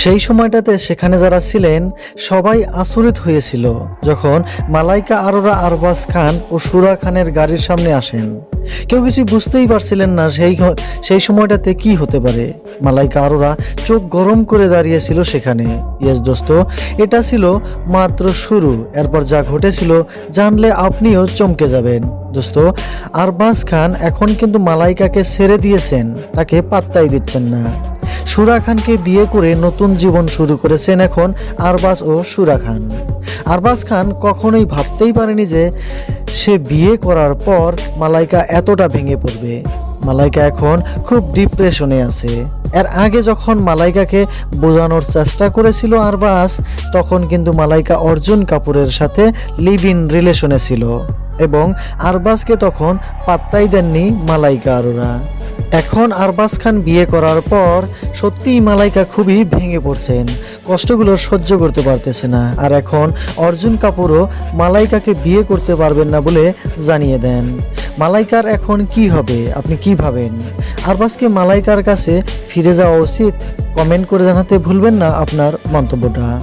সেই সময়টাতে সেখানে যারা ছিলেন, সবাই আচরিত হয়েছিল। যখন মালাইকা আরোরা আরবাজ খান ও সুরা খানের গাড়ির সামনে আসেন, কেউ কিছু বুঝতেই পারছিলেন না সেই সেই সময়টাতে কি হতে পারে। মালাইকা আরোরা চোখ গরম করে দাঁড়িয়েছিল সেখানে। ইয়েস দোস্ত, এটা ছিল মাত্র শুরু। এরপর যা ঘটেছিল জানলে আপনিও চমকে যাবেন। দোস্ত আরবাজ খান এখন কিন্তু মালাইকাকে ছেড়ে দিয়েছেন, তাকে পাত্তাই দিচ্ছেন না। সুরা খানকে বিয়ে করে নতুন জীবন শুরু করেছেন এখন আরবাজ ও সুরা খান। আরবাজ খান কখনোই ভাবতেই পারেনি যে সে বিয়ে করার পর মালাইকা এতটা ভেঙে পড়বে। মালাইকা এখন খুব ডিপ্রেশনে আছে। এর আগে যখন মালাইকাকে বোঝানোর চেষ্টা করেছিল আরবাস, তখন কিন্তু মালাইকা অর্জুন কাপুরের সাথে লিভ ইন রিলেশনে ছিল এবং আরবাসকে তখন পাত্তাই দেননি মালাইকা আরোরা। এখন আরবাস খান বিয়ে করার পর সত্যিই মালাইকা খুবই ভেঙে পড়ছেন। কষ্টগুলো সহ্য করতে পারতেছে না। আর এখন অর্জুন কাপুরও মালাইকাকে বিয়ে করতে পারবেন না বলে জানিয়ে দেন। মালাইকার এখন কি হবে? আপনি কি ভাবেন? আরবাসকে মালাইকার কাছে ফিরে যাওয়া উচিত? কমেন্ট করে জানাতে ভুলবেন না আপনার মন্তব্যটা।